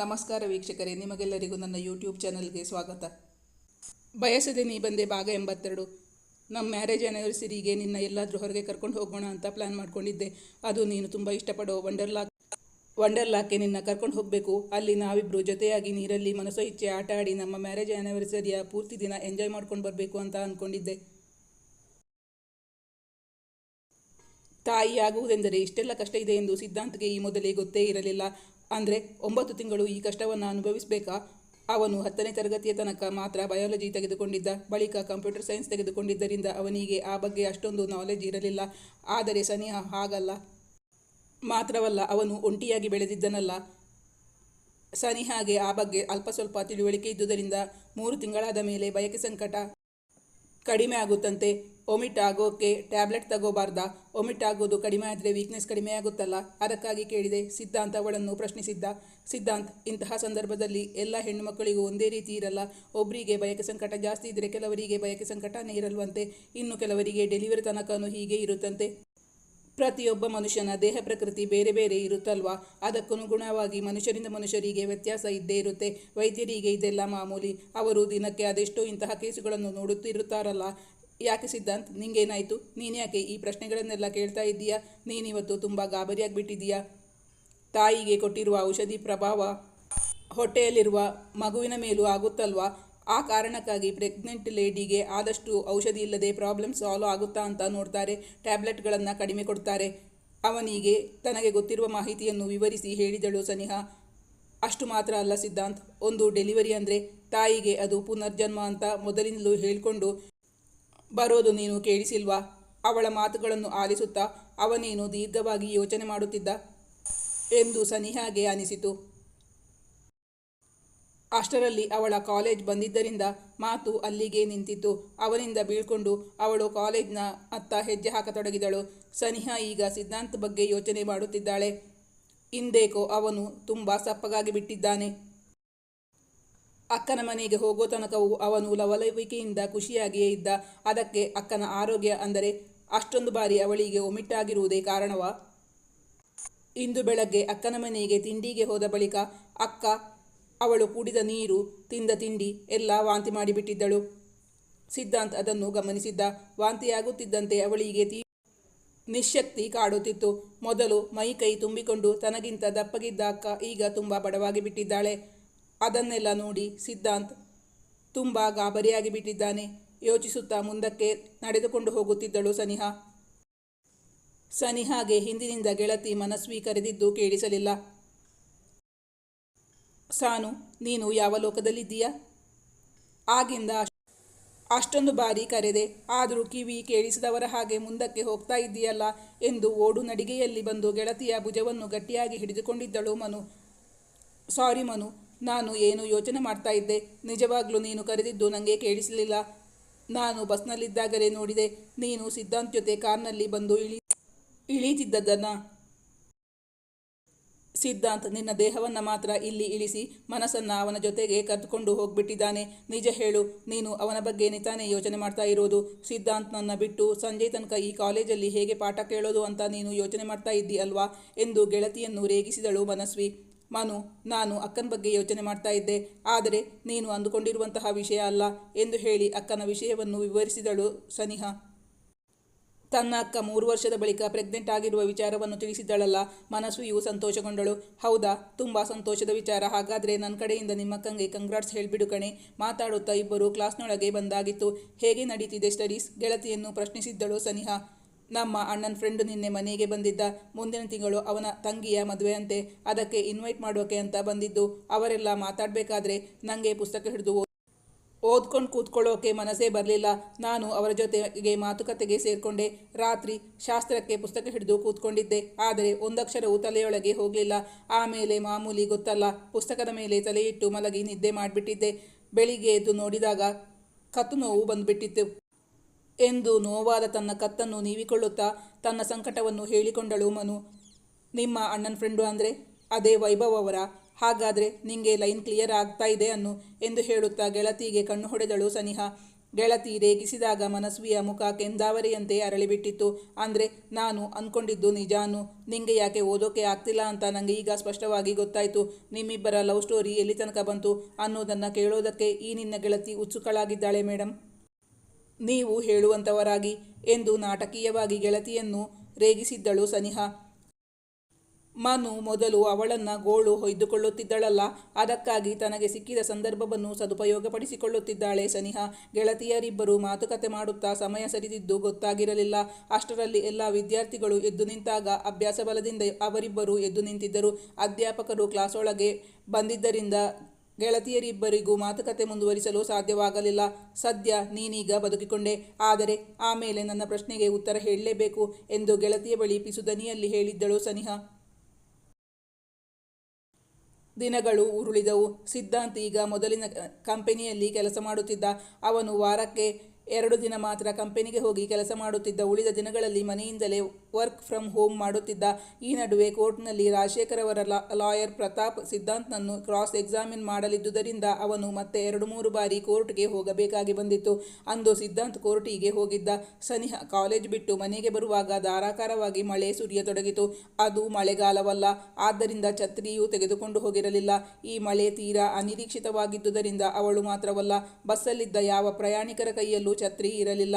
ನಮಸ್ಕಾರ ವೀಕ್ಷಕರೇ, ನಿಮಗೆಲ್ಲರಿಗೂ ನನ್ನ ಯೂಟ್ಯೂಬ್ ಚಾನಲ್ಗೆ ಸ್ವಾಗತ. ಬಯಸದೆ ನೀ ಬಂದೆ ಭಾಗ ಎಂಬತ್ತೆರಡು. ನಮ್ಮ ಮ್ಯಾರೇಜ್ ಆ್ಯನಿವರ್ಸರಿಗೆ ನಿನ್ನ ಎಲ್ಲಾದರೂ ಹೊರಗೆ ಕರ್ಕೊಂಡು ಹೋಗೋಣ ಅಂತ ಪ್ಲ್ಯಾನ್ ಮಾಡ್ಕೊಂಡಿದ್ದೆ. ಅದು ನೀನು ತುಂಬ ಇಷ್ಟಪಡೋ ವಂಡರ್ಲಾಕ್ ವಂಡರ್ಲಾಕ್ಕೆ ನಿನ್ನ ಕರ್ಕೊಂಡು ಹೋಗಬೇಕು. ಅಲ್ಲಿ ನಾವಿಬ್ಬರು ಜೊತೆಯಾಗಿ ನೀರಲ್ಲಿ ಮನಸೋ ಇಚ್ಛೆ ಆಟ ಆಡಿ ನಮ್ಮ ಮ್ಯಾರೇಜ್ ಆ್ಯನಿವರ್ಸರಿಯ ಪೂರ್ತಿ ದಿನ ಎಂಜಾಯ್ ಮಾಡ್ಕೊಂಡು ಬರಬೇಕು ಅಂತ ಅಂದ್ಕೊಂಡಿದ್ದೆ ತಾಯಿಯಾಗುವುದೆಂದರೆ ಇಷ್ಟೆಲ್ಲ ಕಷ್ಟ ಇದೆ ಎಂದು ಸಿದ್ಧಾಂತ್ಗೆ ಈ ಮೊದಲೇ ಗೊತ್ತೇ ಇರಲಿಲ್ಲ. ಅಂದರೆ ಒಂಬತ್ತು ತಿಂಗಳು ಈ ಕಷ್ಟವನ್ನು ಅನುಭವಿಸಬೇಕಾ? ಅವನು ಹತ್ತನೇ ತರಗತಿಯ ತನಕ ಮಾತ್ರ ಬಯಾಲಜಿ ತೆಗೆದುಕೊಂಡಿದ್ದ, ಬಳಿಕ ಕಂಪ್ಯೂಟರ್ ಸೈನ್ಸ್ ತೆಗೆದುಕೊಂಡಿದ್ದರಿಂದ ಅವನಿಗೆ ಆ ಬಗ್ಗೆ ಅಷ್ಟೊಂದು ನಾಲೆಜ್ ಇರಲಿಲ್ಲ. ಆದರೆ ಸನಿಹ ಹಾಗಲ್ಲ. ಮಾತ್ರವಲ್ಲ, ಅವನು ಒಂಟಿಯಾಗಿ ಬೆಳೆದಿದ್ದನಲ್ಲ. ಸನಿಹಾಗೆ ಆ ಬಗ್ಗೆ ಅಲ್ಪ ಸ್ವಲ್ಪ ತಿಳುವಳಿಕೆ ಇದ್ದುದರಿಂದ ಮೂರು ತಿಂಗಳಾದ ಮೇಲೆ ಬಯಕೆ ಸಂಕಟ ಕಡಿಮೆ ಆಗುತ್ತಂತೆ. ಒಮಿಟ್ ಆಗೋಕ್ಕೆ ಟ್ಯಾಬ್ಲೆಟ್ ತಗೋಬಾರ್ದ? ಒಮಿಟ್ ಆಗೋದು ಕಡಿಮೆ ಆದರೆ ವೀಕ್ನೆಸ್ ಕಡಿಮೆ ಆಗುತ್ತಲ್ಲ? ಅದಕ್ಕಾಗಿ ಕೇಳಿದೆ. ಸಿದ್ಧಾಂತ ಅವಳನ್ನು ಪ್ರಶ್ನಿಸಿದ್ದ. ಸಿದ್ಧಾಂತ್, ಇಂತಹ ಸಂದರ್ಭದಲ್ಲಿ ಎಲ್ಲ ಹೆಣ್ಣು ಮಕ್ಕಳಿಗೂ ಒಂದೇ ರೀತಿ ಇರಲ್ಲ. ಒಬ್ಬರಿಗೆ ಬಯಕೆ ಸಂಕಟ ಜಾಸ್ತಿ ಇದ್ದರೆ ಕೆಲವರಿಗೆ ಬಯಕೆ ಸಂಕಟನೇ ಇರಲ್ವಂತೆ. ಇನ್ನು ಕೆಲವರಿಗೆ ಡೆಲಿವರಿ ತನಕನೂ ಹೀಗೆ ಇರುತ್ತಂತೆ. ಪ್ರತಿಯೊಬ್ಬ ಮನುಷ್ಯನ ದೇಹ ಪ್ರಕೃತಿ ಬೇರೆ ಬೇರೆ ಇರುತ್ತಲ್ವಾ? ಅದಕ್ಕನುಗುಣವಾಗಿ ಮನುಷ್ಯರಿಂದ ಮನುಷ್ಯರಿಗೆ ವ್ಯತ್ಯಾಸ ಇದ್ದೇ ಇರುತ್ತೆ. ವೈದ್ಯರಿಗೆ ಇದೆಲ್ಲ ಮಾಮೂಲಿ. ಅವರು ದಿನಕ್ಕೆ ಅದೆಷ್ಟೋ ಇಂತಹ ಕೇಸುಗಳನ್ನು ನೋಡುತ್ತಿರುತ್ತಾರಲ್ಲ. ಯಾಕೆ ಸಿದ್ಧಾಂತ್, ನಿಂಗೇನಾಯಿತು? ನೀನು ಯಾಕೆ ಈ ಪ್ರಶ್ನೆಗಳನ್ನೆಲ್ಲ ಕೇಳ್ತಾ ಇದ್ದೀಯಾ? ನೀನಿವತ್ತು ತುಂಬ ಗಾಬರಿಯಾಗಿಬಿಟ್ಟಿದ್ದೀಯಾ? ತಾಯಿಗೆ ಕೊಟ್ಟಿರುವ ಔಷಧಿ ಪ್ರಭಾವ ಹೊಟ್ಟೆಯಲ್ಲಿರುವ ಮಗುವಿನ ಮೇಲೂ ಆಗುತ್ತಲ್ವಾ? ಆ ಕಾರಣಕ್ಕಾಗಿ ಪ್ರೆಗ್ನೆಂಟ್ ಲೇಡಿಗೆ ಆದಷ್ಟು ಔಷಧಿ ಇಲ್ಲದೆ ಪ್ರಾಬ್ಲಮ್ ಸಾಲ್ವ್ ಆಗುತ್ತಾ ಅಂತ ನೋಡ್ತಾರೆ, ಟ್ಯಾಬ್ಲೆಟ್ಗಳನ್ನು ಕಡಿಮೆ ಕೊಡ್ತಾರೆ. ಅವನಿಗೆ ತನಗೆ ಗೊತ್ತಿರುವ ಮಾಹಿತಿಯನ್ನು ವಿವರಿಸಿ ಹೇಳಿದಳು ಸನಿಹಾ. ಅಷ್ಟು ಮಾತ್ರ ಅಲ್ಲ ಸಿದ್ಧಾಂತ್, ಒಂದು ಡೆಲಿವರಿ ಅಂದರೆ ತಾಯಿಗೆ ಅದು ಪುನರ್ಜನ್ಮ ಅಂತ ಮೊದಲಿಂದಲೂ ಹೇಳಿಕೊಂಡು ಬರೋದು ನೀನು ಕೇಳಿಸಿಲ್ವಾ? ಅವಳ ಮಾತುಗಳನ್ನು ಆಲಿಸುತ್ತಾ ಅವನೇನು ದೀರ್ಘವಾಗಿ ಯೋಚನೆ ಮಾಡುತ್ತಿದ್ದ? ಎಂದು ಸನಿಹಾಗೆ ಅನಿಸಿತು. ಅಷ್ಟರಲ್ಲಿ ಅವಳ ಕಾಲೇಜ್ ಬಂದಿದ್ದರಿಂದ ಮಾತು ಅಲ್ಲಿಗೆ ನಿಂತಿತ್ತು. ಅವನಿಂದ ಬೀಳ್ಕೊಂಡು ಅವಳು ಕಾಲೇಜ್ನ ಅತ್ತ ಹೆಜ್ಜೆ ಹಾಕತೊಡಗಿದಳು. ಸನಿಹಾ ಈಗ ಸಿದ್ಧಾಂತ್ ಬಗ್ಗೆ ಯೋಚನೆ ಮಾಡುತ್ತಿದ್ದಾಳೆ. ಇಂದೇಕೋ ಅವನು ತುಂಬ ಸಪ್ಪಗಾಗಿ ಬಿಟ್ಟಿದ್ದಾನೆ. ಅಕ್ಕನ ಮನೆಗೆ ಹೋಗೋ ತನಕವೂ ಅವನು ಲವಲವಿಕೆಯಿಂದ ಖುಷಿಯಾಗಿಯೇ ಇದ್ದ. ಅದಕ್ಕೆ ಅಕ್ಕನ ಆರೋಗ್ಯ ಅಂದರೆ ಅಷ್ಟೊಂದು ಬಾರಿ ಅವಳಿಗೆ ಒಮಿಟ್ಟಾಗಿರುವುದೇ ಕಾರಣವ? ಇಂದು ಬೆಳಗ್ಗೆ ಅಕ್ಕನ ಮನೆಗೆ ತಿಂಡಿಗೆ ಹೋದ ಬಳಿಕ ಅಕ್ಕ, ಅವಳು ಕುಡಿದ ನೀರು, ತಿಂದ ತಿಂಡಿ ಎಲ್ಲ ವಾಂತಿ ಮಾಡಿಬಿಟ್ಟಿದ್ದಳು. ಸಿದ್ಧಾಂತ್ ಅದನ್ನು ಗಮನಿಸಿದ್ದ. ವಾಂತಿಯಾಗುತ್ತಿದ್ದಂತೆ ಅವಳಿಗೆ ತೀ ನಿಶಕ್ತಿ ಕಾಡುತ್ತಿತ್ತು. ಮೊದಲು ಮೈ ಕೈ ತುಂಬಿಕೊಂಡು ತನಗಿಂತ ದಪ್ಪಗಿದ್ದ ಅಕ್ಕ ಈಗ ತುಂಬ ಬಡವಾಗಿ ಬಿಟ್ಟಿದ್ದಾಳೆ ಅದನ್ನೆಲ್ಲ ನೋಡಿ ಸಿದ್ಧಾಂತ್ ತುಂಬ ಗಾಬರಿಯಾಗಿ ಬಿಟ್ಟಿದ್ದಾನೆ. ಯೋಚಿಸುತ್ತಾ ಮುಂದಕ್ಕೆ ನಡೆದುಕೊಂಡು ಹೋಗುತ್ತಿದ್ದಳು ಸನಿಹಾ. ಸನಿಹಾಗೆ ಹಿಂದಿನಿಂದ ಗೆಳತಿ ಮನಸ್ವಿ ಕರೆದಿದ್ದು ಕೇಳಿಸಲಿಲ್ಲ. ಸಾನು, ನೀನು ಯಾವ ಲೋಕದಲ್ಲಿದ್ದೀಯಾ? ಆಗಿಂದ ಅಷ್ಟೊಂದು ಬಾರಿ ಕರೆದೆ, ಆದರೂ ಕಿವಿ ಕೇಳಿಸಿದವರ ಹಾಗೆ ಮುಂದಕ್ಕೆ ಹೋಗ್ತಾ ಇದ್ದೀಯಲ್ಲ ಎಂದು ಓಡು ನಡಿಗೆಯಲ್ಲಿ ಬಂದು ಗೆಳತಿಯ ಭುಜವನ್ನು ಗಟ್ಟಿಯಾಗಿ ಹಿಡಿದುಕೊಂಡಿದ್ದಳು ಮನು. ಸಾರಿ ಮನು ನಾನು ಏನು ಯೋಚನೆ ಮಾಡ್ತಾ ಇದ್ದೆ? ನಿಜವಾಗ್ಲೂ ನೀನು ಕರೆದಿದ್ದು ನನಗೆ ಕೇಳಿಸಲಿಲ್ಲ. ನಾನು ಬಸ್ನಲ್ಲಿದ್ದಾಗಲೇ ನೋಡಿದೆ, ನೀನು ಸಿದ್ಧಾಂತ್ ಜೊತೆ ಕಾರ್ನಲ್ಲಿ ಬಂದು ಇಳಿ, ಇಳೀತಿದ್ದದ್ದನ್ನು. ಸಿದ್ಧಾಂತ್ ನಿನ್ನ ದೇಹವನ್ನು ಮಾತ್ರ ಇಲ್ಲಿ ಇಳಿಸಿ ಮನಸ್ಸನ್ನು ಅವನ ಜೊತೆಗೆ ಕರೆದುಕೊಂಡು ಹೋಗ್ಬಿಟ್ಟಿದ್ದಾನೆ. ನಿಜ ಹೇಳು, ನೀನು ಅವನ ಬಗ್ಗೆ ತಾನೇ ಯೋಚನೆ ಮಾಡ್ತಾ ಇರೋದು? ಸಿದ್ಧಾಂತ್ ನನ್ನ ಬಿಟ್ಟು ಸಂಜೆ ತನಕ ಈ ಕಾಲೇಜಲ್ಲಿ ಹೇಗೆ ಪಾಠ ಕೇಳೋದು ಅಂತ ನೀನು ಯೋಚನೆ ಮಾಡ್ತಾ ಇದ್ದಿ ಅಲ್ವಾ? ಎಂದು ಗೆಳತಿಯನ್ನು ರೇಗಿಸಿದಳು ಮನಸ್ವಿ. ಮನು, ನಾನು ಅಕ್ಕನ ಬಗ್ಗೆ ಯೋಚನೆ ಮಾಡ್ತಾ ಇದ್ದೆ. ಆದರೆ ನೀನು ಅಂದುಕೊಂಡಿರುವಂತಹ ವಿಷಯ ಅಲ್ಲ ಎಂದು ಹೇಳಿ ಅಕ್ಕನ ವಿಷಯವನ್ನು ವಿವರಿಸಿದಳು ಸನಿಹಾ. ತನ್ನ ಅಕ್ಕ ಮೂರು ವರ್ಷದ ಬಳಿಕ ಪ್ರೆಗ್ನೆಂಟ್ ಆಗಿರುವ ವಿಚಾರವನ್ನು ತಿಳಿಸಿದ್ದಳಲ್ಲ. ಮನಸ್ವಿಯು ಸಂತೋಷಗೊಂಡಳು. ಹೌದಾ, ತುಂಬ ಸಂತೋಷದ ವಿಚಾರ. ಹಾಗಾದರೆ ನನ್ನ ಕಡೆಯಿಂದ ನಿಮ್ಮ ಅಕ್ಕಂಗೆ ಕಂಗ್ರಾಟ್ಸ್ ಹೇಳಿಬಿಡು ಕಣೆ. ಮಾತಾಡುತ್ತಾ ಇಬ್ಬರು ಕ್ಲಾಸ್ನೊಳಗೆ ಬಂದಾಗಿತ್ತು. ಹೇಗೆ ನಡೀತಿದೆ ಸ್ಟಡೀಸ್? ಗೆಳತಿಯನ್ನು ಪ್ರಶ್ನಿಸಿದ್ದಳು ಸನಿಹಾ. ನಮ್ಮ ಅಣ್ಣನ ಫ್ರೆಂಡು ನಿನ್ನೆ ಮನೆಗೆ ಬಂದಿದ್ದ. ಮುಂದಿನ ತಿಂಗಳು ಅವನ ತಂಗಿಯ ಮದುವೆಯಂತೆ. ಅದಕ್ಕೆ ಇನ್ವೈಟ್ ಮಾಡೋಕೆ ಅಂತ ಬಂದಿದ್ದು. ಅವರೆಲ್ಲ ಮಾತಾಡಬೇಕಾದ್ರೆ ನನಗೆ ಪುಸ್ತಕ ಹಿಡಿದು ಓದ್ಕೊಂಡು ಕೂತ್ಕೊಳ್ಳೋಕೆ ಮನಸ್ಸೇ ಬರಲಿಲ್ಲ. ನಾನು ಅವರ ಜೊತೆಗೆ ಮಾತುಕತೆಗೆ ಸೇರಿಕೊಂಡೆ. ರಾತ್ರಿ ಶಾಸ್ತ್ರಕ್ಕೆ ಪುಸ್ತಕ ಹಿಡಿದು ಕೂತ್ಕೊಂಡಿದ್ದೆ. ಆದರೆ ಒಂದಕ್ಷರವು ತಲೆಯೊಳಗೆ ಹೋಗಲಿಲ್ಲ. ಆಮೇಲೆ ಮಾಮೂಲಿ ಗೊತ್ತಲ್ಲ. ಪುಸ್ತಕದ ಮೇಲೆ ತಲೆಯಿಟ್ಟು ಮಲಗಿ ನಿದ್ದೆ ಮಾಡಿಬಿಟ್ಟಿದ್ದೆ. ಬೆಳಿಗ್ಗೆ ಎದ್ದು ನೋಡಿದಾಗ ಕತ್ತು ನೋವು ಬಂದುಬಿಟ್ಟಿತ್ತು. ಎಂದು ನೋವಾದ ತನ್ನ ಕತ್ತನ್ನು ನೀವಿಕೊಳ್ಳುತ್ತಾ ತನ್ನ ಸಂಕಟವನ್ನು ಹೇಳಿಕೊಂಡಳು ಮನು. ನಿಮ್ಮ ಅಣ್ಣನ ಫ್ರೆಂಡು ಅಂದರೆ? ಅದೇ ವೈಭವ್ ಅವರ. ಹಾಗಾದರೆ ನಿಂಗೆ ಲೈನ್ ಕ್ಲಿಯರ್ ಆಗ್ತಾ ಇದೆ ಅನ್ನು ಎಂದು ಹೇಳುತ್ತಾ ಗೆಳತಿಗೆ ಕಣ್ಣು ಹೊಡೆದಳು ಸನಿಹಾ. ಗೆಳತಿ ರೇಗಿಸಿದಾಗ ಮನಸ್ವಿಯ ಮುಖ ಕೆಂದಾವರಿಯಂತೆ ಅರಳಿಬಿಟ್ಟಿತ್ತು. ಅಂದರೆ ನಾನು ಅಂದ್ಕೊಂಡಿದ್ದು ನಿಜಾನು ನಿಂಗೆ ಯಾಕೆ ಓದೋಕೆ ಆಗ್ತಿಲ್ಲ ಅಂತ ನನಗೆ ಈಗ ಸ್ಪಷ್ಟವಾಗಿ ಗೊತ್ತಾಯಿತು. ನಿಮ್ಮಿಬ್ಬರ ಲವ್ ಸ್ಟೋರಿ ಎಲ್ಲಿ ತನಕ ಬಂತು ಅನ್ನೋದನ್ನು ಕೇಳೋದಕ್ಕೆ ಈ ನಿನ್ನ ಗೆಳತಿ ಉತ್ಸುಕಳಾಗಿದ್ದಾಳೆ ಮೇಡಮ್ ನೀವು ಹೇಳುವಂಥವರಾಗಿ ಎಂದು ನಾಟಕೀಯವಾಗಿ ಗೆಳತಿಯನ್ನು ರೇಗಿಸಿದ್ದಳು ಸನಿಹಾ. ಮನು ಮೊದಲು ಅವಳನ್ನ ಗೋಳು ಹೊಯ್ದುಕೊಳ್ಳುತ್ತಿದ್ದಳಲ್ಲ, ಅದಕ್ಕಾಗಿ ತನಗೆ ಸಿಕ್ಕಿದ ಸಂದರ್ಭವನ್ನು ಸದುಪಯೋಗಪಡಿಸಿಕೊಳ್ಳುತ್ತಿದ್ದಾಳೆ ಸನಿಹಾ. ಗೆಳತಿಯರಿಬ್ಬರು ಮಾತುಕತೆ ಮಾಡುತ್ತಾ ಸಮಯ ಸರಿದಿದ್ದು ಗೊತ್ತಾಗಿರಲಿಲ್ಲ. ಅಷ್ಟರಲ್ಲಿ ಎಲ್ಲ ವಿದ್ಯಾರ್ಥಿಗಳು ಎದ್ದು ನಿಂತಾಗ ಅಭ್ಯಾಸ ಬಲದಿಂದ ಅವರಿಬ್ಬರು ಎದ್ದು ನಿಂತಿದ್ದರು. ಅಧ್ಯಾಪಕರು ಕ್ಲಾಸ್ ಒಳಗೆ ಬಂದಿದ್ದರಿಂದ ಗೆಳತಿಯರಿಬ್ಬರಿಗೂ ಮಾತುಕತೆ ಮುಂದುವರಿಸಲು ಸಾಧ್ಯವಾಗಲಿಲ್ಲ. ಸದ್ಯ ನೀನೀಗ ಬದುಕಿಕೊಂಡೆ. ಆದರೆ ಆಮೇಲೆ ನನ್ನ ಪ್ರಶ್ನೆಗೆ ಉತ್ತರ ಹೇಳಲೇಬೇಕು ಎಂದು ಗೆಳತಿಯ ಬಳಿ ಪಿಸುದನಿಯಲ್ಲಿ ಹೇಳಿದ್ದಳು ಸನಿಹ. ದಿನಗಳು ಉರುಳಿದವು. ಸಿದ್ಧಾಂತ್ ಈಗ ಮೊದಲಿನ ಕಂಪನಿಯಲ್ಲಿ ಕೆಲಸ ಮಾಡುತ್ತಿದ್ದ. ಅವನು ವಾರಕ್ಕೆ ಎರಡು ದಿನ ಮಾತ್ರ ಕಂಪನಿಗೆ ಹೋಗಿ ಕೆಲಸ ಮಾಡುತ್ತಿದ್ದ ಉಳಿದ ದಿನಗಳಲ್ಲಿ ಮನೆಯಿಂದಲೇ ವರ್ಕ್ ಫ್ರಮ್ ಹೋಮ್ ಮಾಡುತ್ತಿದ್ದ ಈ ನಡುವೆ ಕೋರ್ಟ್ನಲ್ಲಿ ರಾಜಶೇಖರ್ ಅವರ ಲಾಯರ್ ಪ್ರತಾಪ್ ಸಿದ್ಧಾಂತ್ನನ್ನು ಕ್ರಾಸ್ ಎಕ್ಸಾಮಿನ್ ಮಾಡಲಿದ್ದುದರಿಂದ ಅವನು ಮತ್ತೆ ಎರಡು ಮೂರು ಬಾರಿ ಕೋರ್ಟ್ಗೆ ಹೋಗಬೇಕಾಗಿ ಬಂದಿತ್ತು. ಅಂದು ಸಿದ್ಧಾಂತ್ ಕೋರ್ಟಿಗೆ ಹೋಗಿದ್ದ ಸನಿಹ ಕಾಲೇಜ್ ಬಿಟ್ಟು ಮನೆಗೆ ಬರುವಾಗ ಧಾರಾಕಾರವಾಗಿ ಮಳೆ ಸುರಿಯತೊಡಗಿತು. ಅದು ಮಳೆಗಾಲವಲ್ಲ, ಆದ್ದರಿಂದ ಛತ್ರಿಯು ತೆಗೆದುಕೊಂಡು ಹೋಗಿರಲಿಲ್ಲ. ಈ ಮಳೆ ತೀರಾ ಅನಿರೀಕ್ಷಿತವಾಗಿದ್ದುದರಿಂದ ಅವಳು ಮಾತ್ರವಲ್ಲ, ಬಸ್ಸಲ್ಲಿದ್ದ ಯಾವ ಪ್ರಯಾಣಿಕರ ಕೈಯಲ್ಲೂ ಛತ್ರಿ ಇರಲಿಲ್ಲ.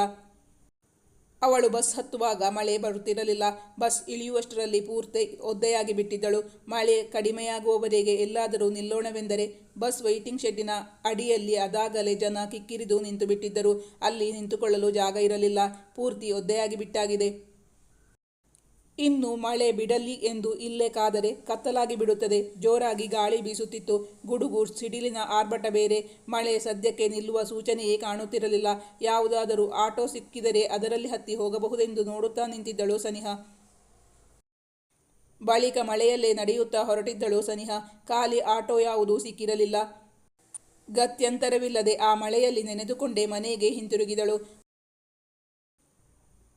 ಅವಳು ಬಸ್ ಹತ್ತುವಾಗ ಮಳೆ ಬರುತ್ತಿರಲಿಲ್ಲ. ಬಸ್ ಇಳಿಯುವಷ್ಟರಲ್ಲಿ ಪೂರ್ತಿ ಒದ್ದೆಯಾಗಿ ಬಿಟ್ಟಿದ್ದಳು. ಮಳೆ ಕಡಿಮೆಯಾಗುವವರೆಗೆ ಎಲ್ಲಾದರೂ ನಿಲ್ಲೋಣವೆಂದರೆ ಬಸ್ ವೈಟಿಂಗ್ ಶೆಡ್ಡಿನ ಅಡಿಯಲ್ಲಿ ಅದಾಗಲೇ ಜನ ಕಿಕ್ಕಿರಿದು ನಿಂತು ಬಿಟ್ಟಿದ್ದರು ಅಲ್ಲಿ ನಿಂತುಕೊಳ್ಳಲು ಜಾಗ ಇರಲಿಲ್ಲ. ಪೂರ್ತಿ ಒದ್ದೆಯಾಗಿ ಬಿಟ್ಟಾಗಿದೆ. ಇನ್ನು ಮಳೆ ಬಿಡಲಿ ಎಂದು ಇಲ್ಲೇ ಕಾದರೆ ಕತ್ತಲಾಗಿ ಬಿಡುತ್ತದೆ. ಜೋರಾಗಿ ಗಾಳಿ ಬೀಸುತ್ತಿತ್ತು. ಗುಡುಗು ಸಿಡಿಲಿನ ಆರ್ಭಟ ಬೇರೆ. ಮಳೆ ಸದ್ಯಕ್ಕೆ ನಿಲ್ಲುವ ಸೂಚನೆಯೇ ಕಾಣುತ್ತಿರಲಿಲ್ಲ. ಯಾವುದಾದರೂ ಆಟೋ ಸಿಕ್ಕಿದರೆ ಅದರಲ್ಲಿ ಹತ್ತಿ ಹೋಗಬಹುದೆಂದು ನೋಡುತ್ತಾ ನಿಂತಿದ್ದಳು ಸನಿಹಾ. ಬಳಿಕ ಮಳೆಯಲ್ಲೇ ನಡೆಯುತ್ತಾ ಹೊರಟಿದ್ದಳು ಸನಿಹಾ. ಖಾಲಿ ಆಟೋ ಯಾವುದೂ ಸಿಕ್ಕಿರಲಿಲ್ಲ. ಗತ್ಯಂತರವಿಲ್ಲದೆ ಆ ಮಳೆಯಲ್ಲಿ ನೆನೆದುಕೊಂಡೇ ಮನೆಗೆ ಹಿಂತಿರುಗಿದಳು.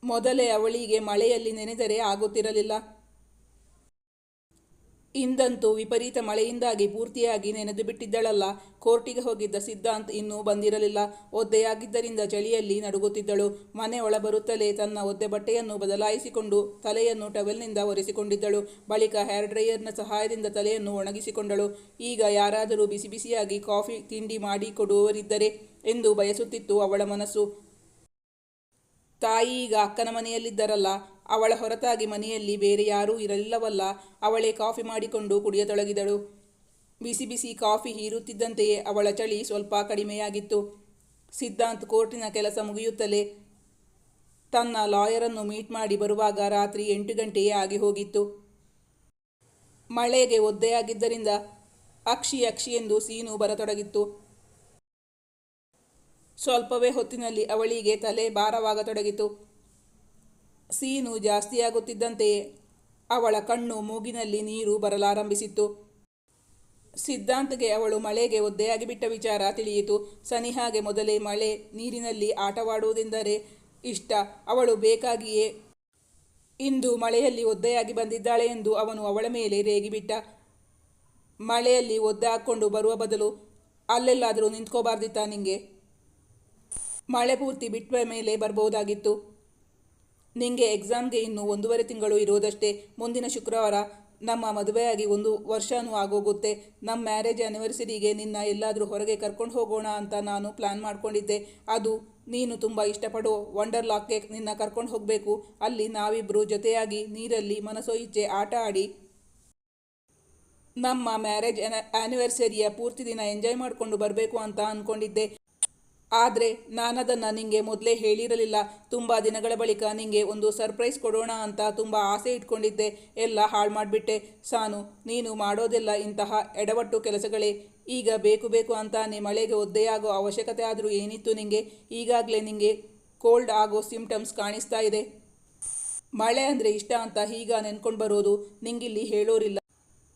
ಮೊದಲೇ ಅವಳಿಗೆ ಮಳೆಯಲ್ಲಿ ನೆನೆದರೆ ಆಗುತ್ತಿರಲಿಲ್ಲ. ಇಂದಂತೂ ವಿಪರೀತ ಮಳೆಯಿಂದಾಗಿ ಪೂರ್ತಿಯಾಗಿ ನೆನೆದು ಬಿಟ್ಟಿದ್ದಳಲ್ಲ. ಕೋರ್ಟಿಗೆ ಹೋಗಿದ್ದ ಸಿದ್ಧಾಂತ್ ಇನ್ನೂ ಬಂದಿರಲಿಲ್ಲ. ಒದ್ದೆಯಾಗಿದ್ದರಿಂದ ಚಳಿಯಲ್ಲಿ ನಡುಗುತ್ತಿದ್ದಳು. ಮನೆ ಒಳಬರುತ್ತಲೇ ತನ್ನ ಒದ್ದೆ ಬಟ್ಟೆಯನ್ನು ಬದಲಾಯಿಸಿಕೊಂಡು ತಲೆಯನ್ನು ಟವೆಲ್ನಿಂದ ಒರೆಸಿಕೊಂಡಿದ್ದಳು. ಬಳಿಕ ಹೇರ್ ಡ್ರೈಯರ್ನ ಸಹಾಯದಿಂದ ತಲೆಯನ್ನು ಒಣಗಿಸಿಕೊಂಡಳು. ಈಗ ಯಾರಾದರೂ ಬಿಸಿ ಬಿಸಿಯಾಗಿ ಕಾಫಿ, ತಿಂಡಿ ಮಾಡಿ ಕೊಡುವವರಿದ್ದರೆ ಎಂದು ಬಯಸುತ್ತಿತ್ತು ಅವಳ ಮನಸ್ಸು. ತಾಯಿ ಈಗ ಅಕ್ಕನ ಮನೆಯಲ್ಲಿದ್ದರಲ್ಲ, ಅವಳ ಹೊರತಾಗಿ ಮನೆಯಲ್ಲಿ ಬೇರೆ ಯಾರೂ ಇರಲಿಲ್ಲವಲ್ಲ, ಅವಳೇ ಕಾಫಿ ಮಾಡಿಕೊಂಡು ಕುಡಿಯತೊಡಗಿದಳು. ಬಿಸಿ ಬಿಸಿ ಕಾಫಿ ಹೀರುತ್ತಿದ್ದಂತೆಯೇ ಅವಳ ಚಳಿ ಸ್ವಲ್ಪ ಕಡಿಮೆಯಾಗಿತ್ತು. ಸಿದ್ಧಾಂತ್ ಕೋರ್ಟಿನ ಕೆಲಸ ಮುಗಿಯುತ್ತಲೇ ತನ್ನ ಲಾಯರನ್ನು ಮೀಟ್ ಮಾಡಿ ಬರುವಾಗ ರಾತ್ರಿ ಎಂಟು ಗಂಟೆಯೇ ಆಗಿ ಹೋಗಿತ್ತು. ಮಳೆಗೆ ಒದ್ದೆಯಾಗಿದ್ದರಿಂದ ಅಕ್ಷಿ ಅಕ್ಷಿ ಎಂದು ಸೀನು ಬರತೊಡಗಿತ್ತು. ಸ್ವಲ್ಪವೇ ಹೊತ್ತಿನಲ್ಲಿ ಅವಳಿಗೆ ತಲೆ ಭಾರವಾಗತೊಡಗಿತು. ಸೀನು ಜಾಸ್ತಿಯಾಗುತ್ತಿದ್ದಂತೆಯೇ ಅವಳ ಕಣ್ಣು ಮೂಗಿನಲ್ಲಿ ನೀರು ಬರಲಾರಂಭಿಸಿತ್ತು. ಸಿದ್ಧಾಂತ್ಗೆ ಅವಳು ಮಳೆಗೆ ಒದ್ದೆಯಾಗಿ ಬಿಟ್ಟ ವಿಚಾರ ತಿಳಿಯಿತು. ಸನಿಹಾಗೆ ಮೊದಲೇ ಮಳೆ, ನೀರಿನಲ್ಲಿ ಆಟವಾಡುವುದೆಂದರೆ ಇಷ್ಟ. ಅವಳು ಬೇಕಾಗಿಯೇ ಇಂದು ಮಳೆಯಲ್ಲಿ ಒದ್ದೆಯಾಗಿ ಬಂದಿದ್ದಾಳೆ ಎಂದು ಅವನು ಅವಳ ಮೇಲೆ ರೇಗಿಬಿಟ್ಟ. ಮಳೆಯಲ್ಲಿ ಒದ್ದೆ ಹಾಕ್ಕೊಂಡು ಬರುವ ಬದಲು ಅಲ್ಲೆಲ್ಲಾದರೂ ನಿಂತ್ಕೋಬಾರ್ದಿತ್ತಾ ನಿಂಗೆ? ಮಳೆ ಪೂರ್ತಿ ಬಿಟ್ಟ ಮೇಲೆ ಬರ್ಬೋದಾಗಿತ್ತು. ನಿಂಗೆ ಎಕ್ಸಾಮ್ಗೆ ಇನ್ನು ಒಂದೂವರೆ ತಿಂಗಳು ಇರೋದಷ್ಟೇ. ಮುಂದಿನ ಶುಕ್ರವಾರ ನಮ್ಮ ಮದುವೆಯಾಗಿ ಒಂದು ವರ್ಷನೂ ಆಗೋಗುತ್ತೆ. ನಮ್ಮ ಮ್ಯಾರೇಜ್ ಆ್ಯನಿವರ್ಸರಿಗೆ ನಿನ್ನ ಎಲ್ಲಾದರೂ ಹೊರಗೆ ಕರ್ಕೊಂಡು ಹೋಗೋಣ ಅಂತ ನಾನು ಪ್ಲ್ಯಾನ್ ಮಾಡ್ಕೊಂಡಿದ್ದೆ. ಅದು ನೀನು ತುಂಬ ಇಷ್ಟಪಡೋ ವಂಡರ್ ಲಾಕ್ಗೆ ನಿನ್ನ ಕರ್ಕೊಂಡು ಹೋಗಬೇಕು. ಅಲ್ಲಿ ನಾವಿಬ್ಬರು ಜೊತೆಯಾಗಿ ನೀರಲ್ಲಿ ಮನಸೋ ಇಚ್ಛೆ ಆಟ ಆಡಿ ನಮ್ಮ ಮ್ಯಾರೇಜ್ ಆ್ಯನಿವರ್ಸರಿಯ ಪೂರ್ತಿ ದಿನ ಎಂಜಾಯ್ ಮಾಡಿಕೊಂಡು ಬರಬೇಕು ಅಂತ ಅಂದ್ಕೊಂಡಿದ್ದೆ ಆದರೆ ನಾನದನ್ನು ನಿಮಗೆ ಮೊದಲೇ ಹೇಳಿರಲಿಲ್ಲ. ತುಂಬ ದಿನಗಳ ಬಳಿಕ ನಿಮಗೆ ಒಂದು ಸರ್ಪ್ರೈಸ್ ಕೊಡೋಣ ಅಂತ ತುಂಬ ಆಸೆ ಇಟ್ಕೊಂಡಿದ್ದೆ. ಎಲ್ಲ ಹಾಳು ಮಾಡಿಬಿಟ್ಟೆ. ಸಾನು, ನೀನು ಮಾಡೋದೆಲ್ಲ ಇಂತಹ ಎಡವಟ್ಟು ಕೆಲಸಗಳೇ. ಈಗ ಬೇಕು ಬೇಕು ಅಂತಾನೆ ಮಳೆಗೆ ಒದ್ದೆಯಾಗೋ ಅವಶ್ಯಕತೆ ಆದರೂ ಏನಿತ್ತು ನಿಮಗೆ ಈಗಾಗಲೇ ನಿಮಗೆ ಕೋಲ್ಡ್ ಆಗೋ ಸಿಂಪ್ಟಮ್ಸ್ ಕಾಣಿಸ್ತಾ ಇದೆ. ಮಳೆ ಅಂದರೆ ಇಷ್ಟ ಅಂತ ಈಗ ನೆನ್ಕೊಂಡು ಬರೋದು ನಿಂಗಿಲ್ಲಿ ಹೇಳೋರಿಲ್ಲ.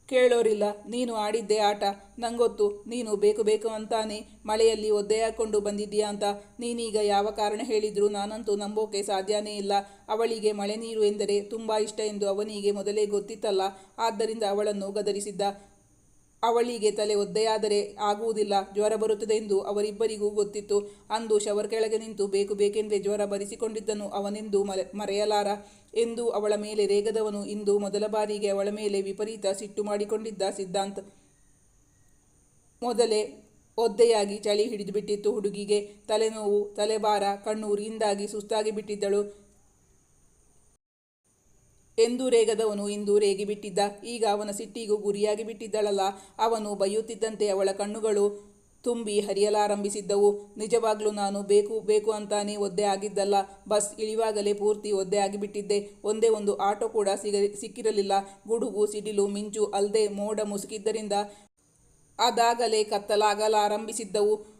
ಕೇಳೋರಿಲ್ಲ, ನೀನು ಆಡಿದ್ದೆ ಆಟ, ನಂಗೊತ್ತು, ನೀನು ಬೇಕು ಬೇಕು ಅಂತಾನೆ ಮಳೆಯಲ್ಲಿ ಒದ್ದೆ ಹಾಕ್ಕೊಂಡು ಬಂದಿದ್ದೀಯಾ ಅಂತ ನೀನೀಗ ಯಾವ ಕಾರಣ ಹೇಳಿದ್ರು ನಾನಂತೂ ನಂಬೋಕೆ ಸಾಧ್ಯನೇ ಇಲ್ಲ. ಅವಳಿಗೆ ಮಳೆ ನೀರು ಎಂದರೆ ತುಂಬ ಇಷ್ಟ ಎಂದು ಅವನಿಗೆ ಮೊದಲೇ ಗೊತ್ತಿತ್ತಲ್ಲ, ಆದ್ದರಿಂದ ಅವಳನ್ನು ಗದರಿಸಿದ್ದ. ಅವಳಿಗೆ ತಲೆ ಒದ್ದೆಯಾದರೆ ಆಗುವುದಿಲ್ಲ. ಜ್ವರ ಬರುತ್ತದೆ ಎಂದು ಅವರಿಬ್ಬರಿಗೂ ಗೊತ್ತಿತ್ತು. ಅಂದು ಶವರ್ ಕೆಳಗೆ ನಿಂತು, ಬೇಕು ಬೇಕೆಂದೇ ಜ್ವರ ಬರಿಸಿಕೊಂಡಿದ್ದನು ಅವನೆಂದು ಮರೆ, ಮರೆಯಲಾರ? ಎಂದು ಅವಳ ಮೇಲೆ ರೇಗದವನು ಇಂದು ಮೊದಲ ಬಾರಿಗೆ ಅವಳ ಮೇಲೆ ವಿಪರೀತ ಸಿಟ್ಟು ಮಾಡಿಕೊಂಡಿದ್ದ ಸಿದ್ಧಾಂತ್. ಮೊದಲೇ ಒದ್ದೆಯಾಗಿ ಚಳಿ ಹಿಡಿದು ಬಿಟ್ಟಿತ್ತು ಹುಡುಗಿಗೆ. ತಲೆನೋವು, ತಲೆಭಾರ, ಕಣ್ಣು ಉರಿಯಿಂದಾಗಿ ಸುಸ್ತಾಗಿ ಬಿಟ್ಟಿದ್ದಳು. ಎಂದು ರೇಗದವನು ಇಂದು ರೇಗಿ ಬಿಟ್ಟಿದ್ದ. ಈಗ ಅವನ ಸಿಟ್ಟಿಗೂ ಗುರಿಯಾಗಿ ಬಿಟ್ಟಿದ್ದಳಲ್ಲ. ಅವನು ಬೈಯುತ್ತಿದ್ದಂತೆ ಅವಳ ಕಣ್ಣುಗಳು ತುಂಬಿ ಹರಿಯಲಾರಂಭಿಸಿದ್ದವು. ನಿಜವಾಗ್ಲೂ ನಾನು ಬೇಕು ಬೇಕು ಅಂತಾನೆ ಒದ್ದೆ ಆಗಿದ್ದಲ್ಲ. ಬಸ್ ಇಳಿವಾಗಲೇ ಪೂರ್ತಿ ಒದ್ದೆ ಆಗಿಬಿಟ್ಟಿದ್ದೆ. ಒಂದೇ ಒಂದು ಆಟೋ ಕೂಡ ಸಿಗ, ಸಿಕ್ಕಿರಲಿಲ್ಲ. ಗುಡುಗು, ಸಿಡಿಲು, ಮಿಂಚು ಅಲ್ಲದೆ ಮೋಡ ಮುಸುಕಿದ್ದರಿಂದ ಅದಾಗಲೇ ಕತ್ತಲಾಗಲಾರಂಭಿಸಿದ್ದವು.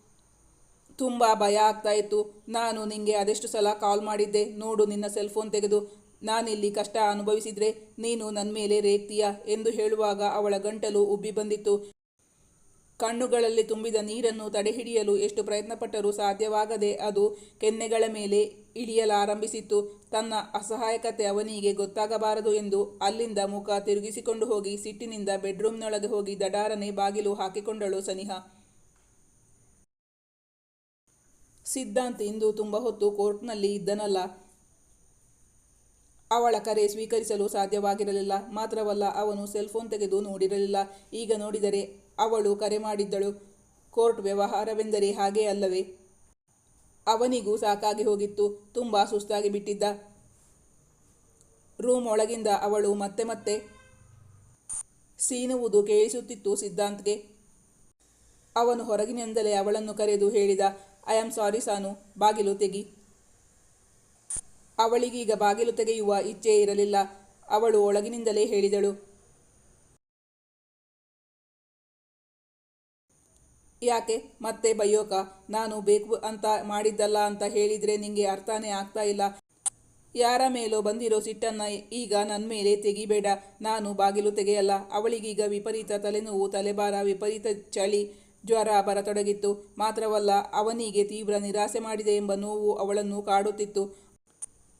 ತುಂಬ ಭಯ ಆಗ್ತಾ ಇತ್ತು. ನಾನು ನಿಂಗೆ ಅದೆಷ್ಟು ಸಲ ಕಾಲ್ ಮಾಡಿದ್ದೆ? ನೋಡು, ನಿನ್ನ ಸೆಲ್ಫೋನ್ ತೆಗೆದು. ನಾನಿಲ್ಲಿ ಕಷ್ಟ ಅನುಭವಿಸಿದ್ರೆ ನೀನು ನನ್ನ ಮೇಲೆ ರೇಗ್ತೀಯ ಎಂದು ಹೇಳುವಾಗ ಅವಳ ಗಂಟಲು ಉಬ್ಬಿ ಬಂದಿತ್ತು. ಕಣ್ಣುಗಳಲ್ಲಿ ತುಂಬಿದ ನೀರನ್ನು ತಡೆಹಿಡಿಯಲು ಎಷ್ಟು ಪ್ರಯತ್ನಪಟ್ಟರೂ ಸಾಧ್ಯವಾಗದೆ ಅದು ಕೆನ್ನೆಗಳ ಮೇಲೆ ಇಳಿಯಲಾರಂಭಿಸಿತ್ತು. ತನ್ನ ಅಸಹಾಯಕತೆ ಅವನಿಗೆ ಗೊತ್ತಾಗಬಾರದು ಎಂದು ಅಲ್ಲಿಂದ ಮುಖ ತಿರುಗಿಸಿಕೊಂಡು ಹೋಗಿ ಸಿಟ್ಟಿನಿಂದ ಬೆಡ್ರೂಮ್ನೊಳಗೆ ಹೋಗಿ ದಡಾರನೆ ಬಾಗಿಲು ಹಾಕಿಕೊಂಡಳು ಸನಿಹಾ. ಸಿದ್ಧಾಂತ್ ಇಂದು ತುಂಬ ಹೊತ್ತು ಕೋರ್ಟ್ನಲ್ಲಿ ಇದ್ದನಲ್ಲ. ಅವಳ ಕರೆ ಸ್ವೀಕರಿಸಲು ಸಾಧ್ಯವಾಗಿರಲಿಲ್ಲ. ಮಾತ್ರವಲ್ಲ, ಅವನು ಸೆಲ್ಫೋನ್ ತೆಗೆದು ನೋಡಿರಲಿಲ್ಲ. ಈಗ ನೋಡಿದರೆ ಅವಳು ಕರೆ ಮಾಡಿದ್ದಳು. ಕೋರ್ಟ್ ವ್ಯವಹಾರವೆಂದರೆ ಹಾಗೇ ಅಲ್ಲವೇ? ಅವನಿಗೂ ಸಾಕಾಗಿ ಹೋಗಿತ್ತು. ತುಂಬ ಸುಸ್ತಾಗಿ ಬಿಟ್ಟಿದ್ದ. ರೂಮ್ ಒಳಗಿಂದ ಅವಳು ಮತ್ತೆ ಮತ್ತೆ ಸೀನುವುದು ಕೇಳಿಸುತ್ತಿತ್ತು ಸಿದ್ಧಾಂತ್ಗೆ. ಅವನು ಹೊರಗಿನಿಂದಲೇ ಅವಳನ್ನು ಕರೆದು ಹೇಳಿದ ಐ ಆಮ್ ಸಾರಿ ಸಾನು. ಬಾಗಿಲು ತೆಗಿ. ಅವಳಿಗೀಗ ಬಾಗಿಲು ತೆಗೆಯುವ ಇಚ್ಛೆ ಇರಲಿಲ್ಲ. ಅವಳು ಒಳಗಿನಿಂದಲೇ ಹೇಳಿದಳು. ಯಾಕೆ? ಮತ್ತೆ ಬಯ್ಯೋಕ ನಾನು ಬೇಕು ಅಂತ ಮಾಡಿದ್ದಲ್ಲ ಅಂತ ಹೇಳಿದ್ರೆ ನಿಂಗೆ ಅರ್ಥನೇ ಆಗ್ತಾ ಇಲ್ಲ. ಯಾರ ಮೇಲೋ ಬಂದಿರೋ ಸಿಟ್ಟನ್ನ ಈಗ ನನ್ನ ಮೇಲೆ ತೆಗಿಬೇಡ. ನಾನು ಬಾಗಿಲು ತೆಗೆಯಲ್ಲ. ಅವಳಿಗೀಗ ವಿಪರೀತ ತಲೆನೋವು ತಲೆಬಾರ ವಿಪರೀತ ಚಳಿ, ಜ್ವರ ಬರತೊಡಗಿತ್ತು. ಮಾತ್ರವಲ್ಲ, ಅವನಿಗೆ ತೀವ್ರ ನಿರಾಸೆ ಮಾಡಿದೆ ಎಂಬ ನೋವು ಅವಳನ್ನು ಕಾಡುತ್ತಿತ್ತು.